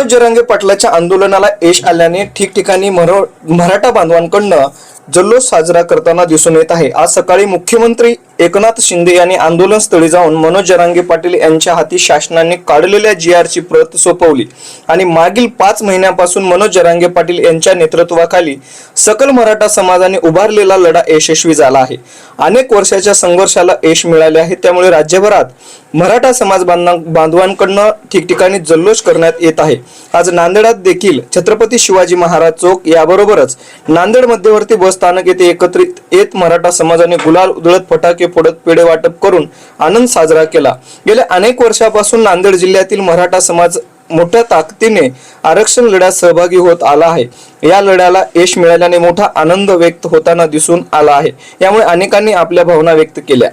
मनोज जरांगे पाटलाच्या आंदोलनाला यश आल्याने ठिकठिकाणी मराठा बांधवांकडनं जल्लोष साजरा करताना दिसून येत आहे. आज सकाळी मुख्यमंत्री एकनाथ शिंदे यांनी आंदोलनस्थळी जाऊन मनोज जरांगे पाटील यांच्या हाती शासनाने काढलेल्या जी आरची प्रत सोपवली आणि मागील पाच महिन्यापासून मनोज जरांगे पाटील यांच्या नेतृत्वाखाली सकल मराठा समाजाने उभारलेला लढा यशस्वी झाला आहे. अनेक वर्षाच्या संघर्षाला यश मिळाले आहे. त्यामुळे राज्यभरात मराठा समाज बांधवा बांधवांकडनं ठिकठिकाणी जल्लोष करण्यात येत आहे. आज नांदेडात देखील छत्रपती शिवाजी महाराज चौक याबरोबरच नांदेड मध्यवर्ती बस स्थानक येथे एकत्रित येत मराठा समाजाने गुलाल उधळत फटाके फोडत पेढे वाटप करून आनंद साजरा केला. गेल्या अनेक वर्षापासून नांदेड जिल्ह्यातील मराठा समाज मोठ्या ताकदीने आरक्षण लढ्यात सहभागी होत आला आहे. या लढ्याला यश मिळाल्याने मोठा आनंद व्यक्त होताना दिसून आला आहे. यामुळे अनेकांनी आपल्या भावना व्यक्त केल्या.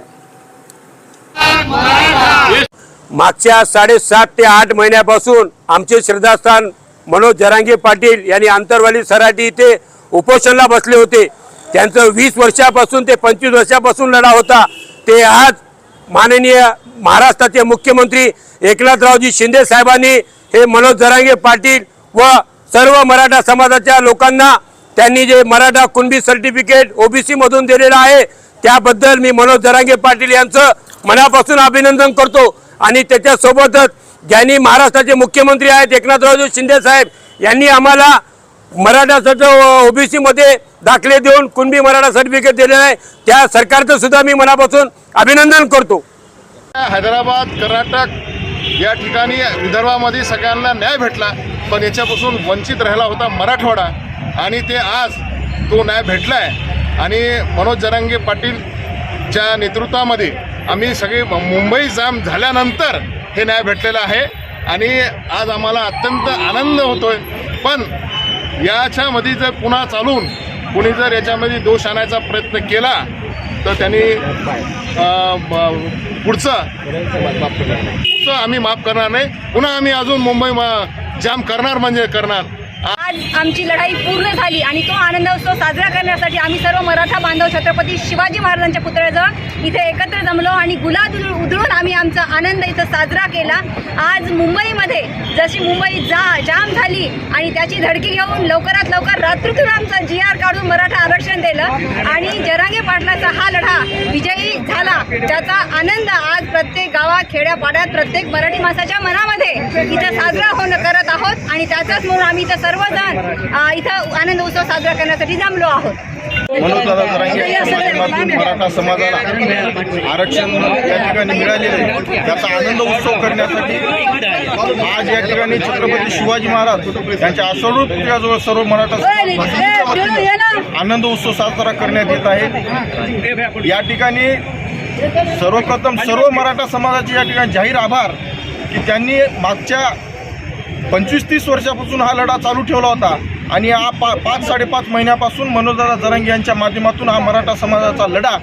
मागच्या साडेसात ते आठ महिन्यापासून आमचे श्रद्धास्थान मनोज जरांगे पाटील यांनी आंतरवाली सराटी इथे उपोषणला बसले होते. त्यांचं वीस वर्षापासून ते पंचवीस वर्षापासून लढा होता. ते आज माननीय महाराष्ट्राचे मुख्यमंत्री एकनाथरावजी शिंदे साहेबांनी हे मनोज जरांगे पाटील व सर्व मराठा समाजाच्या लोकांना त्यांनी जे मराठा कुणबी सर्टिफिकेट ओबीसीमधून दिलेलं आहे त्याबद्दल मी मनोज जरांगे पाटील यांचं मनापासून अभिनंदन करतो. आणि त्याच्यासोबतच ज्यांनी महाराष्ट्राचे मुख्यमंत्री आहेत एकनाथरावजी शिंदे साहेब यांनी आम्हाला मराठासाठी ओबीसीमध्ये दाखले देऊन कुणबी मराठा सर्टिफिकेट दिलेलं आहे त्या सरकारचं सुद्धा मी मनापासून अभिनंदन करतो. हैदराबाद कर्नाटक या ठिकाणी विदर्भामध्ये सगळ्यांना न्याय भेटला पण याच्यापासून वंचित राहिला होता मराठवाडा. आणि ते आज तो न्याय भेटला आहे आणि मनोज जरांगे पाटीलच्या नेतृत्वामध्ये आम्ही सगळे मुंबई जाम झाल्यानंतर हे न्याय भेटलेलं आहे. आणि आज आम्हाला अत्यंत आनंद होतोय. पण याच्यामध्ये जर पुन्हा चालून कुणी जर याच्यामध्ये दोष आणायचा प्रयत्न केला तर त्यांनी पुढचं पुढचं आम्ही माफ करणार नाही. पुन्हा आम्ही अजून मुंबई जाम करणार म्हणजे करणार. आमची लढाई पूर्ण झाली आणि तो आनंद उत्सव साजरा करण्यासाठी आम्ही सर्व मराठा बांधव छत्रपती शिवाजी महाराजांच्या पुतळ्याजवळ इथे एकत्र जमलो आणि गुलाब उधळून उधळून आम्ही आमचा आनंद इथं साजरा केला. आज मुंबईमध्ये जशी मुंबई जा जाम झाली आणि त्याची धडकी घेऊन लवकरात लवकर रात्रीतून आमचा जी आर काढून मराठा आरक्षण दिलं आणि जरांगे पाटलाचा हा लढा विजयी झाला. त्याचा आनंद आज प्रत्येक गावात खेड्यापाड्यात प्रत्येक मराठी माणसाच्या मनामध्ये इथं साजरा होणं करत आहोत आणि त्याचाच म्हणून आम्ही इथं सर्वजण इथं आनंद उत्सव साजरा करण्यासाठी जमलो आहोत. मनोजदादा जरांगे यांच्या माध्यमातून मराठा समाजाला आरक्षण या ठिकाणी मिळालेलं आहे. त्याचा आनंद उत्सव करण्यासाठी आज या ठिकाणी छत्रपती शिवाजी महाराज यांच्या आषाढ पुतळ्याजवळ सर्व मराठा आनंद उत्सव साजरा करण्यात येत आहे. या ठिकाणी सर्वप्रथम सर्व मराठा समाजाचे या ठिकाणी जाहीर आभार की त्यांनी मागच्या पंचवीस तीस वर्षापासून हा लढा चालू ठेवला होता. आणि हा पा पाच साडेपाच महिन्यापासून मनोजदादा जरांगे यांच्या माध्यमातून हा मराठा समाजाचा लढा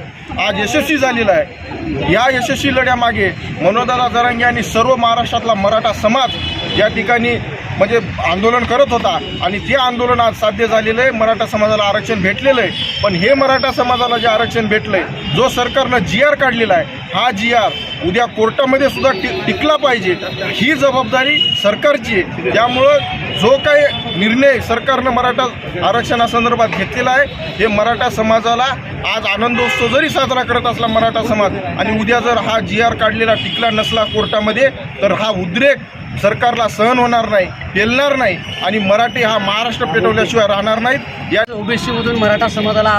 आज यशस्वी झालेला आहे. या यशस्वी लढ्यामागे मनोजदादा जरांगे आणि सर्व महाराष्ट्रातला मराठा समाज या ठिकाणी म्हणजे आंदोलन करत होता. आणि ते आंदोलन आज साध्य झालेलं आहे. मराठा समाजाला आरक्षण भेटलेलं आहे. पण हे मराठा समाजाला जे आरक्षण भेटलं आहे जो सरकारनं जी आर काढलेला आहे हा जी आर उद्या कोर्टामध्ये सुद्धा टि टिकला पाहिजे. ही जबाबदारी सरकारची आहे. त्यामुळं जो काही निर्णय सरकारनं मराठा आरक्षणासंदर्भात घेतलेला आहे हे मराठा समाजाला आज आनंदोत्सव जरी साजरा करत असला मराठा समाज आणि उद्या जर हा जी आर काढलेला टिकला नसला कोर्टामध्ये तर हा उद्रेक सरकारला सहन होणार नाही पेलणार नाही आणि मराठी हा महाराष्ट्र पेटवल्याशिवाय राहणार नाहीत. या ओबीसीमधून मराठा समाजाला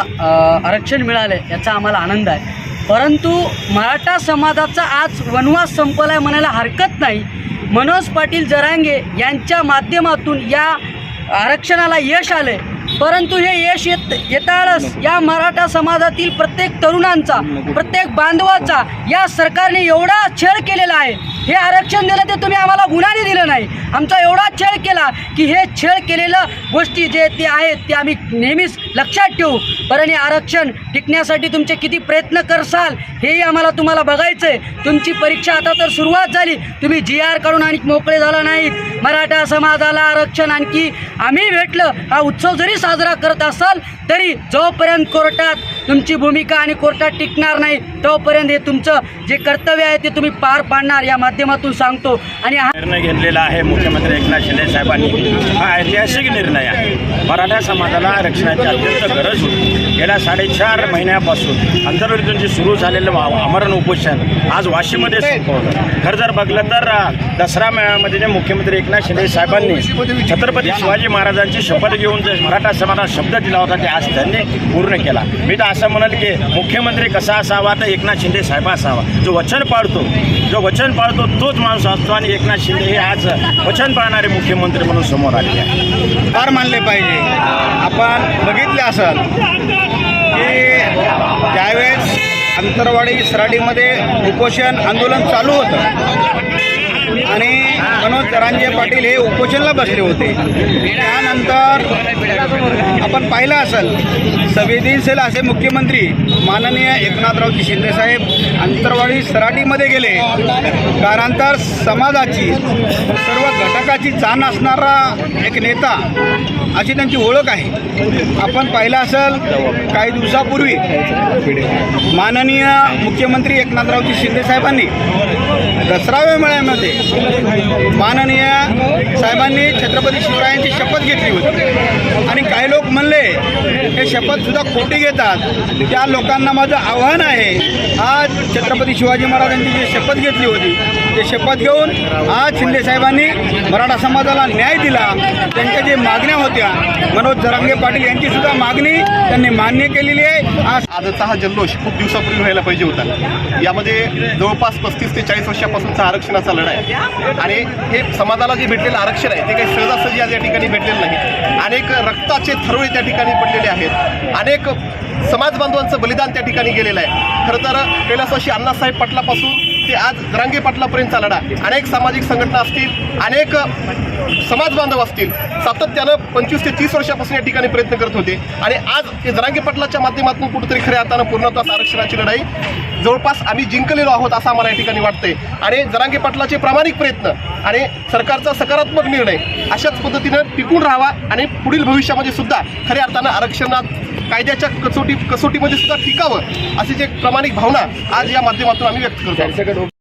आरक्षण मिळाले याचा आम्हाला आनंद आहे. परंतु मराठा समाजाचा आज वनवास संपलाय म्हणायला हरकत नाही. मनोज पाटील जरांगे यांच्या माध्यमातून या आरक्षणाला यश आले परंतु हे यश येत येताळच या मराठा समाजातील प्रत्येक तरुणांचा प्रत्येक बांधवाचा या सरकारने एवढा छळ केलेला आहे. हे आरक्षण दिलं ते तुम्ही आम्हाला गुन्हाने दिलं नाही. आमचा एवढा छेळ केला की हे छेळ केलेलं गोष्टी जे ते आहेत ते आम्ही नेहमीच लक्षात ठेवू. कारण हे आरक्षण टिकण्यासाठी तुमचे किती प्रयत्न करसाल हेही आम्हाला तुम्हाला बघायचं आहे तुमची परीक्षा आता तर सुरुवात झाली. तुम्ही जी आर काढून आणि मोकळे झाला नाहीत. मराठा समाजाला आरक्षण आणखी आम्ही भेटलं. हा उत्सव जरी साजरा करत असाल तरी जोपर्यंत कोर्टात तुमची भूमिका आणि कोर्टात टिकणार नाही तोपर्यंत हे तुमचं जे कर्तव्य आहे ते तुम्ही पार पाडणार या माध्यमातून सांगतो. आणि हा निर्णय घेतलेला आहे मुख्यमंत्री एकनाथ शिंदे साहेबांनी. हा ऐतिहासिक निर्णय आहे. मराठा समाजाला आरक्षणाची अत्यंत गरज होती. गेल्या साडेचार महिन्यापासून आंतरवर्गांची सुरू झालेलं आमरण उपोषण आज वाशीमध्ये संपवलं. खरं जर बघलं तर दसरा मेळाव्यामध्ये जे मुख्यमंत्री एकनाथ शिंदे साहेबांनी छत्रपती शिवाजी महाराजांची शपथ घेऊन जे मराठा समाजाला शब्द दिला होता ते आज त्यांनी पूर्ण केला. मी तर असं म्हणाल की मुख्यमंत्री कसा असावा तर एकनाथ शिंदे साहेब असावा. जो वचन पाळतो जो वचन पाळतो तोच माणूस असतो आणि एकनाथ शिंदे हे आज वचन पाळणारे मुख्यमंत्री म्हणून समोर आलेले आहे फार मानले पाहिजे. आपण बघितले असाल त्यावेळेस अंतरवाडी सराडीमध्ये उपोषण आंदोलन चालू होतं. आणि मनोज जरांगे पाटील हे उपोषणला बसले होते. त्यानंतर आपण पाहिलं असेल संवेदनशील असे मुख्यमंत्री माननीय एकनाथरावजी शिंदेसाहेब अंतरवाडी सराटीमध्ये गेले. कारणतर समाजाची सर्व घटकाची जाण असणारा एक नेता अशी त्यांची ओळख आहे. आपण पाहिलं असेल काही दिवसापूर्वी माननीय मुख्यमंत्री एकनाथरावजी शिंदेसाहेबांनी दसरा मेळ्यामध्ये माननीय साहेबांनी छत्रपती शिवरायांची शपथ घेतली होती. आणि काही लोक म्हणले हे शपथसुद्धा खोटी घेतात. त्या लोकांना माझं आव्हान आहे. आज छत्रपती शिवाजी महाराजांची जी शपथ घेतली होती ते शपथ घेऊन आज शिंदे साहेबांनी मराठा समाजाला न्याय दिला. त्यांच्या जे मागण्या होत्या मनोज जरांगे पाटील यांची सुद्धा मागणी त्यांनी मान्य केलेली आहे. आज आजचा हा जल्लोष खूप दिवसापूर्वी व्हायला पाहिजे होता. यामध्ये जवळपास पस्तीस ते चाळीस वर्षापासूनचा आरक्षणाचा लढा आहे. आणि हे समाजाला जे भेटलेलं आरक्षण आहे ते काही सहजासहजी आज या ठिकाणी भेटलेलं नाही. अनेक रक्ताचे थरोळे त्या ठिकाणी पडलेले आहेत. अनेक समाज बांधवांचं बलिदान त्या ठिकाणी गेलेलं आहे. खरं तर कैलासवाशी अण्णासाहेब पाटलापासून ते आज जरांगे पाटलापर्यंतचा लढा. अनेक सामाजिक संघटना असतील अनेक समाज बांधव असतील सातत्यानं पंचवीस ते तीस वर्षापासून या ठिकाणी प्रयत्न करत होते. आणि आज ते जरांगे पाटलाच्या माध्यमातून कुठेतरी खऱ्या अर्थानं पूर्णत्वास आरक्षणाची लढाई जवळपास आम्ही जिंकलेलो आहोत असं आम्हाला या ठिकाणी वाटतंय. आणि जरांगे पाटलाचे प्रामाणिक प्रयत्न आणि सरकारचा सकारात्मक निर्णय अशाच पद्धतीनं टिकून राहावा आणि पुढील भविष्यामध्ये सुद्धा खऱ्या अर्थानं आरक्षणात कायद्याच्या कसोटी कसोटीमध्ये सुद्धा टिकावं अशी जी एक प्रामाणिक भावना आज या माध्यमातून आम्ही व्यक्त करतो.